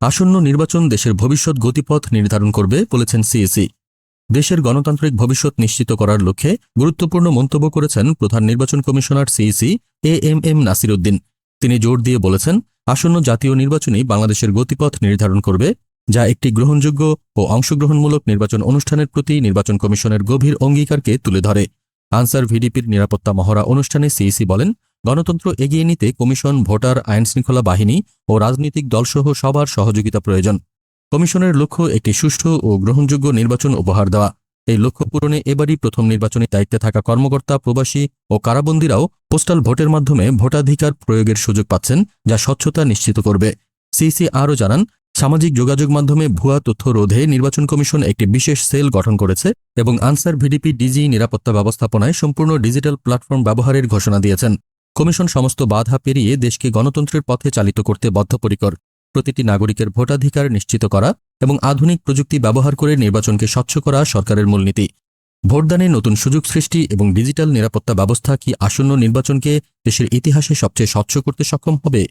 আসন্ন নির্বাচন দেশের ভবিষ্যৎ গতিপথ নির্ধারণ করবে বলেছেন সিএসি। দেশের গণতান্ত্রিক ভবিষ্যৎ নিশ্চিত করার লক্ষ্যে গুরুত্বপূর্ণ মন্তব্য করেছেন প্রধান নির্বাচন commissioner CEC A M M Nasir Uddin তিনি জোর দিয়ে বলেছেন, আসন্ন জাতীয় নির্বাচনই বাংলাদেশের গতিপথ নির্ধারণ করবে, যা একটি গ্রহণযোগ্য ও অংশগ্রহণমূলক নির্বাচন অনুষ্ঠানের প্রতি নির্বাচন কমিশনের গভীর অঙ্গীকারকে তুলে ধরে। আনসার ভিডিপির নিরাপত্তা মহড়া অনুষ্ঠানে সিইসি বলেন গণতন্ত্র এগিয়ে নিতে কমিশন, ভোটার, আইনশৃঙ্খলা বাহিনী ও রাজনৈতিক দলসহ সবার সহযোগিতা প্রয়োজন। কমিশনের লক্ষ্য একটি সুষ্ঠু ও গ্রহণযোগ্য নির্বাচন উপহার দেওয়া। এই লক্ষ্য পূরণে এবারই প্রথম নির্বাচনী দায়িত্বে থাকা কর্মকর্তা, প্রবাসী ও কারাবন্দীরাও পোস্টাল ভোটের মাধ্যমে ভোটাধিকার প্রয়োগের সুযোগ পাচ্ছেন, যা স্বচ্ছতা নিশ্চিত করবে। সিসি আরও জানান, সামাজিক যোগাযোগ মাধ্যমে ভুয়া তথ্য রোধে নির্বাচন কমিশন একটি বিশেষ সেল গঠন করেছে এবং আনসার ভিডিপি ডিজি নিরাপত্তা ব্যবস্থাপনায় সম্পূর্ণ ডিজিটাল প্ল্যাটফর্ম ব্যবহারের ঘোষণা দিয়েছেন। কমিশন সমস্ত বাধা পেরিয়ে দেশকে গণতন্ত্রের পথে চালিত করতে বদ্ধপরিকর। প্রতিটি নাগরিকের ভোটাধিকার নিশ্চিত করা এবং আধুনিক প্রযুক্তি ব্যবহার করে নির্বাচনকে স্বচ্ছ করা সরকারের মূলনীতি। ভোটদানে নতুন সুযোগ সৃষ্টি এবং ডিজিটাল নিরাপত্তা ব্যবস্থা কি আসন্ন নির্বাচনকে দেশের ইতিহাসে সবচেয়ে স্বচ্ছ করতে সক্ষম হবে?